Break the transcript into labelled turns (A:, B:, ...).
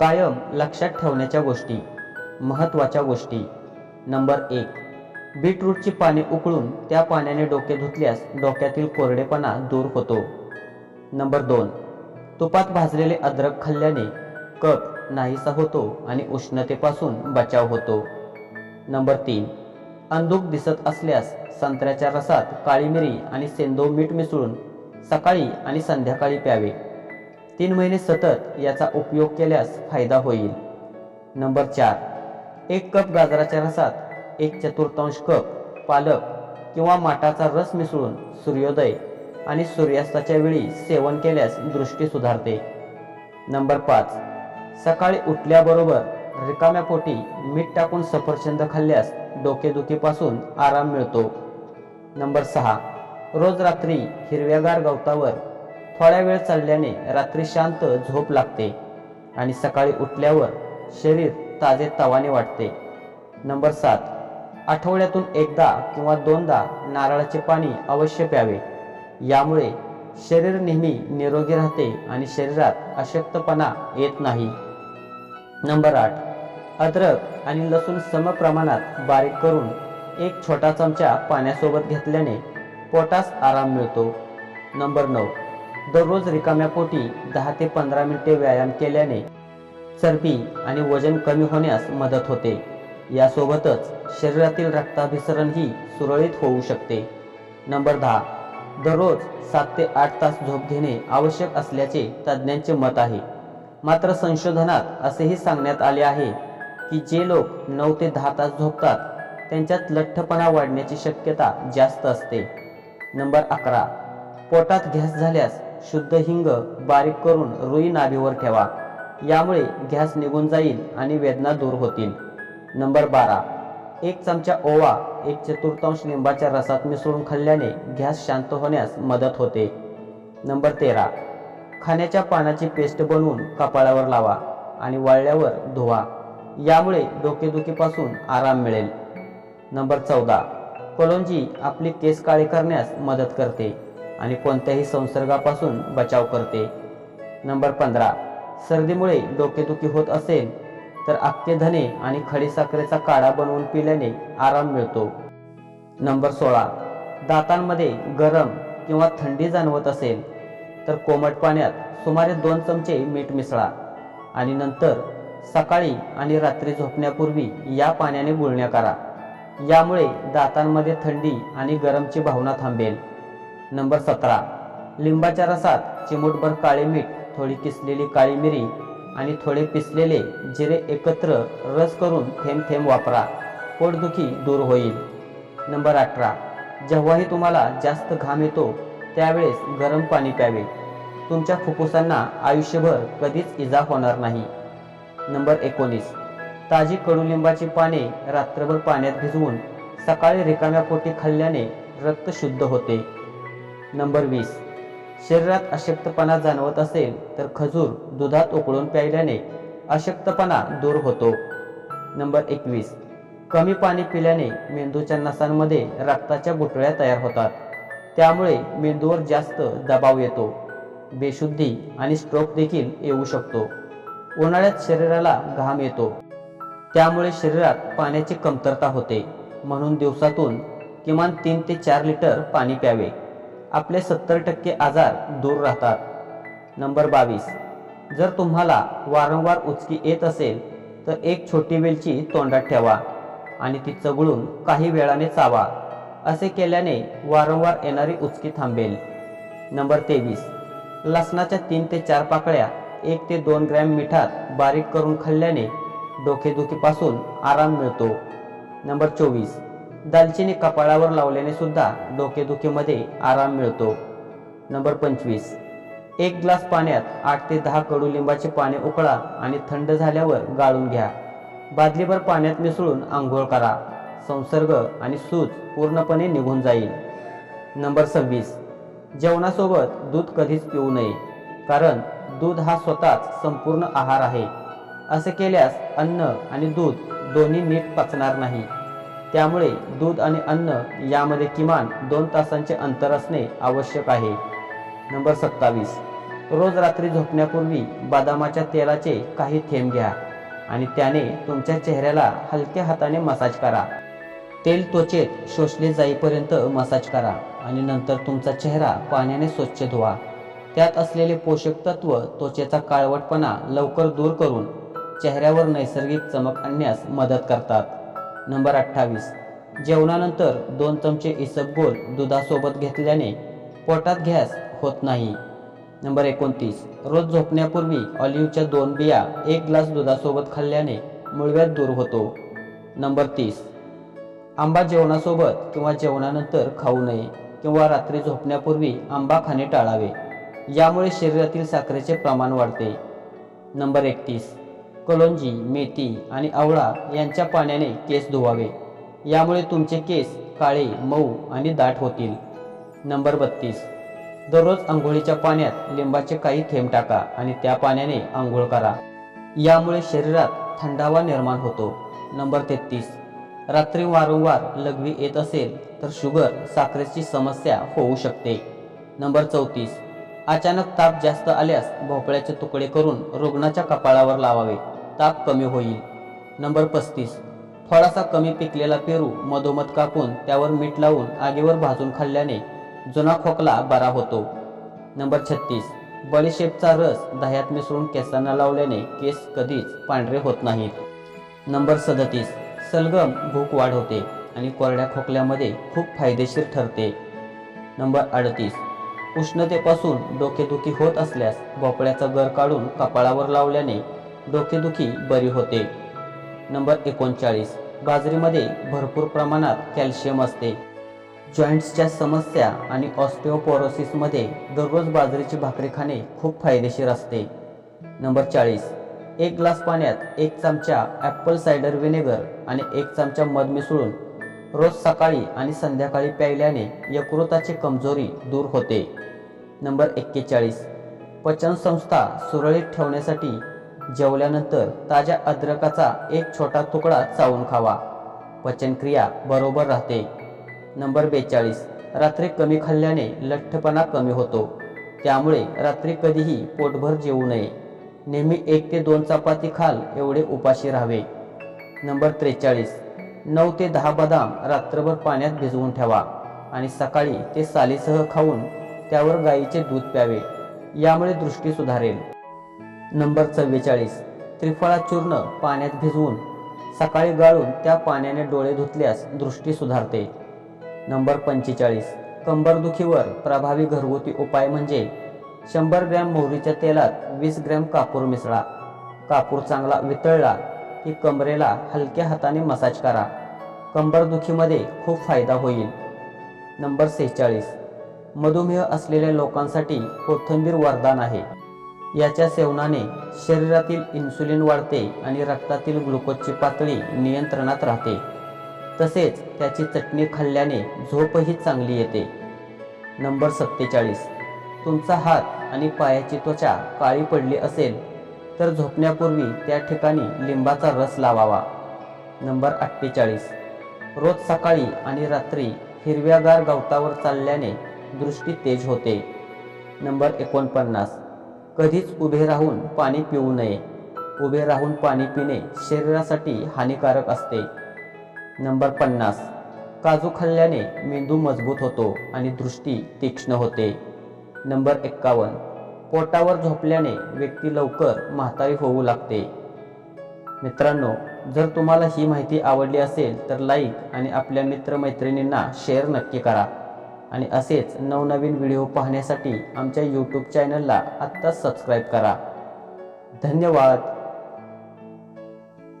A: कायम लक्षात ठेवण्याच्या गोष्टी महत्त्वाच्या गोष्टी. नंबर एक बीटरूटची पाने उकळून त्या पाण्याने डोके धुतल्यास डोक्यातील कोरडेपणा दूर होतो. नंबर दोन तुपात भाजलेले अद्रक खाल्ल्याने कप नाहीसा होतो आणि उष्णतेपासून बचाव होतो. नंबर तीन अंधूक दिसत असल्यास संत्र्याच्या रसात काळी मिरी आणि सेंदो मीठ मिसळून सकाळी आणि संध्याकाळी प्यावे. तीन महिने सतत याचा उपयोग केल्यास फायदा होईल. नंबर चार एक कप गाजराच्या रसात एक चतुर्थांश कप पालक किंवा माठाचा रस मिसळून सूर्योदय आणि सूर्यास्ताच्या वेळी सेवन केल्यास दृष्टी सुधारते. नंबर पाच सकाळी उठल्याबरोबर रिकाम्या पोटी मीठ टाकून सफरचंद खाल्ल्यास डोकेदुखीपासून आराम मिळतो. नंबर सहा रोज रात्री हिरव्यागार गवतावर थोड्या वेळ चालल्याने रात्री शांत झोप लागते आणि सकाळी उठल्यावर शरीर ताजे तवाने वाटते. नंबर सात. आठवड्यातून एकदा किंवा दोनदा नारळाचे पाणी अवश्य प्यावे. यामुळे शरीर नेहमी निरोगी राहते आणि शरीरात अशक्तपणा येत नाही. नंबर आठ. अद्रक आणि लसूण सम प्रमाणात बारीक करून एक छोटा चमचा पाण्यासोबत घेतल्याने पोटास आराम मिळतो. नंबर नऊ. दररोज रिकाम्या पोटी दहा ते पंधरा मिनिटे व्यायाम केल्याने चरबी आणि वजन कमी होण्यास मदत होते. यासोबतच शरीरातील रक्ताभिसरणही सुरळीत होऊ शकते. नंबर दहा. दररोज सात ते आठ तास झोप घेणे आवश्यक असल्याचे तज्ज्ञांचे मत आहे. मात्र संशोधनात असेही सांगण्यात आले आहे की जे लोक नऊ ते दहा तास झोपतात त्यांच्यात लठ्ठपणा वाढण्याची शक्यता जास्त असते. नंबर अकरा. पोटात घॅस झाल्यास शुद्ध हिंग बारीक करून रुई नाभीवर ठेवा. यामुळे गॅस निघून जाईल आणि वेदना दूर होतील. नंबर बारा. एक चमचा ओवा एक चतुर्थांश लिंबाच्या रसात मिसळून खाल्ल्याने गॅस शांत होण्यास मदत होते. नंबर तेरा. खाण्याच्या पानाची पेस्ट बनवून कपाळावर लावा आणि वाळल्यावर धुवा. यामुळे डोकेदुखीपासून आराम मिळेल. नंबर चौदा. कलोंजी आपली केस काळे करण्यास मदत करते. आणि कोणत्याही संसर्गापासून बचाव करते. नंबर पंधरा. सर्दीमुळे डोकेदुखी होत असेल तर आख्ते धने आणि खडीसाखरेचा काढा बनवून पिल्याने आराम मिळतो. नंबर सोळा. दातांमध्ये गरम किंवा थंडी जाणवत असेल तर कोमट पाण्यात सुमारे दोन चमचे मीठ मिसळा आणि नंतर सकाळी आणि रात्री झोपण्यापूर्वी या पाण्याने गुळण्या करा. यामुळे दातांमध्ये थंडी आणि गरमची भावना थांबेल. नंबर सतरा. लिंबाच्या रसात चिमूटभर काळे मीठ थोडी किसलेली काळी मिरी आणि थोडे पिसलेले जिरे एकत्र रस करून थेंब थेंब वापरा. पोटदुखी दूर होईल. नंबर अठरा. जेव्हाही तुम्हाला जास्त घाम येतो त्यावेळेस गरम पाणी प्यावे. तुमच्या फुफ्फुसांना आयुष्यभर कधीच इजा होणार नाही. नंबर एकोणीस. ताजी कडुलिंबाची पाने रात्रभर पाण्यात भिजवून सकाळी रिकाम्या पोटी खाल्ल्याने रक्त शुद्ध होते. नंबर वीस. शरीरात अशक्तपणा जाणवत असेल तर खजूर दुधात उकळून प्यायल्याने अशक्तपणा दूर होतो. नंबर एकवीस. कमी पाणी पिल्याने मेंदूच्या नसांमध्ये रक्ताच्या गुठळ्या तयार होतात. त्यामुळे मेंदूवर जास्त दबाव येतो. बेशुद्धी आणि स्ट्रोक देखील येऊ शकतो. उन्हाळ्यात शरीराला घाम येतो. त्यामुळे शरीरात पाण्याची कमतरता होते. म्हणून दिवसातून किमान तीन ते चार लिटर पाणी प्यावे. आपले सत्तर टक्के आजार दूर राहतात. नंबर बावीस. जर तुम्हाला वारंवार उचकी येत असेल तर एक छोटी वेलची तोंडात ठेवा आणि ती चगळून काही वेळाने चावा. असे केल्याने वारंवार येणारी उचकी थांबेल. नंबर तेवीस. लसणाच्या तीन ते चार पाकळ्या एक ते दोन ग्रॅम मिठात बारीक करून खाल्ल्याने डोकेदुखीपासून आराम मिळतो. नंबर चोवीस. दालचिनी कपाळावर लावल्याने सुद्धा डोकेदुखीमध्ये आराम मिळतो. नंबर पंचवीस. एक ग्लास पाण्यात आठ ते दहा कडुलिंबाचे पाने उकळा आणि थंड झाल्यावर गाळून घ्या. बादलीभर पाण्यात मिसळून आंघोळ करा. संसर्ग आणि सूज पूर्णपणे निघून जाईल. नंबर सव्वीस. जेवणासोबत दूध कधीच पिऊ नये कारण दूध हा स्वतःच संपूर्ण आहार आहे. असे केल्यास अन्न आणि दूध दोन्ही नीट पचणार नाही. त्यामुळे दूध आणि अन्न यामध्ये किमान दोन तासांचे अंतर असणे आवश्यक आहे. नंबर सत्तावीस. रोज रात्री झोपण्यापूर्वी बदामाच्या तेलाचे काही थेंब घ्या आणि त्याने तुमच्या चेहऱ्याला हलक्या हाताने मसाज करा. तेल त्वचेत शोषले जाईपर्यंत मसाज करा आणि नंतर तुमचा चेहरा पाण्याने स्वच्छ धुवा. त्यात असलेले पोषक तत्व त्वचेचा काळवटपणा लवकर दूर करून चेहऱ्यावर नैसर्गिक चमक आणण्यास मदत करतात. नंबर अठ्ठावीस. जेवणानंतर दोन चमचे इसबगोल दुधासोबत घेतल्याने पोटात गॅस होत नाही. नंबर एकोणतीस. रोज झोपण्यापूर्वी ऑलिव्हच्या दोन बिया एक ग्लास दुधासोबत खाल्ल्याने मुळव्यात दूर होतो. नंबर तीस. आंबा जेवणासोबत किंवा जेवणानंतर खाऊ नये किंवा रात्री झोपण्यापूर्वी आंबा खाणे टाळावे. यामुळे शरीरातील साखरेचे प्रमाण वाढते. नंबर एकतीस. कलोंजी मेथी आणि आवळा यांच्या पाण्याने केस धुवावे. यामुळे तुमचे केस काळे मऊ आणि दाट होतील. नंबर बत्तीस. दररोज आंघोळीच्या पाण्यात लिंबाचे काही थेंब टाका आणि त्या पाण्याने आंघोळ करा. यामुळे शरीरात थंडावा निर्माण होतो. नंबर तेहतीस. रात्री वारंवार लघवी येत असेल तर शुगर साखरेची समस्या होऊ शकते. नंबर चौतीस. अचानक ताप जास्त आल्यास भोपळ्याचे तुकडे करून रुग्णाच्या कपाळावर लावावे. ताप कमी होईल. नंबर पस्तीस. थोडासा कमी पिकलेला पेरू मधोमध कापून त्यावर मीठ लावून आगीवर भाजून खाल्ल्याने जुना खोकला बरा होतो. नंबर छत्तीस. बडीशेपचा रस दह्यात मिसळून केसांना लावल्याने केस कधीच पांढरे होत नाहीत. नंबर सदतीस. सलगम भूक वाढवते आणि कोरड्या खोकल्यामध्ये खूप फायदेशीर ठरते. नंबर अडतीस. उष्णतेपासून डोकेदुखी होत असल्यास भोपळ्याचा गर काढून कपाळावर लावल्याने डोकेदुखी बरी होते. नंबर एकोणचाळीस. बाजरीमध्ये भरपूर प्रमाणात कॅल्शियम असते. जॉईंट्सच्या समस्या आणि ऑस्टिओपोरोसिसमध्ये दररोज बाजरीची भाकरी खाणे खूप फायदेशीर असते. नंबर चाळीस. एक ग्लास पाण्यात एक चमचा ॲपल सायडर व्हिनेगर आणि एक चमचा मध मिसळून रोज सकाळी आणि संध्याकाळी प्यायल्याने यकृताची कमजोरी दूर होते. नंबर एक्केचाळीस. पचनसंस्था सुरळीत ठेवण्यासाठी जेवल्यानंतर ताज्या अद्रकाचा एक छोटा तुकडा चावून खावा. पचनक्रिया बरोबर राहते. नंबर बेचाळीस. रात्री कमी खाल्ल्याने लठ्ठपणा कमी होतो. त्यामुळे रात्री कधीही पोटभर जेवू नये. नेहमी एक ते दोन चपाती खाल एवढे उपाशी राहावे. नंबर त्रेचाळीस. नऊ ते दहा बदाम रात्रभर पाण्यात भिजवून ठेवा आणि सकाळी ते सालीसह खाऊन त्यावर गाईचे दूध प्यावे. यामुळे दृष्टी सुधारेल. नंबर चव्वेचाळीस. त्रिफळा चूर्ण पाण्यात भिजवून सकाळी गाळून त्या पाण्याने डोळे धुतल्यास दृष्टी सुधारते. नंबर पंचेचाळीस. कंबरदुखीवर प्रभावी घरगुती उपाय म्हणजे शंभर ग्रॅम मोहरीच्या तेलात वीस ग्रॅम कापूर मिसळा. कापूर चांगला वितळला की कमरेला हलक्या हाताने मसाज करा. कंबरदुखीमध्ये खूप फायदा होईल. नंबर सेहेचाळीस. मधुमेह असलेल्या लोकांसाठी कोथिंबीर वरदान आहे. याच्या सेवनाने शरीरातील इन्सुलिन वाढते आणि रक्तातील ग्लुकोजची पातळी नियंत्रणात राहते. तसेच त्याची चटणी खाल्ल्याने झोपही चांगली येते. नंबर सत्तेचाळीस. तुमचा हात आणि पायाची त्वचा काळी पडली असेल तर झोपण्यापूर्वी त्या ठिकाणी लिंबाचा रस लावावा. नंबर अठ्ठेचाळीस. रोज सकाळी आणि रात्री हिरव्यागार गवतावर चालल्याने दृष्टी तेज होते. नंबर एकोणपन्नास. कधीच उभे राहून पाणी पिऊ नये. उभे राहून पाणी पिणे शरीरासाठी हानिकारक असते. नंबर पन्नास. काजू खाल्ल्याने मेंदू मजबूत होतो आणि दृष्टी तीक्ष्ण होते. नंबर एक्कावन्न. पोटावर झोपल्याने व्यक्ती लवकर म्हातारी होऊ लागते. मित्रांनो जर तुम्हाला ही माहिती आवडली असेल तर लाईक आणि आपल्या मित्रमैत्रिणींना शेअर नक्की करा. आणि असेच नवनवीन व्हिडिओ पाहण्यासाठी आमच्या यूट्यूब चॅनलला आत्ताच सबस्क्राईब करा. धन्यवाद.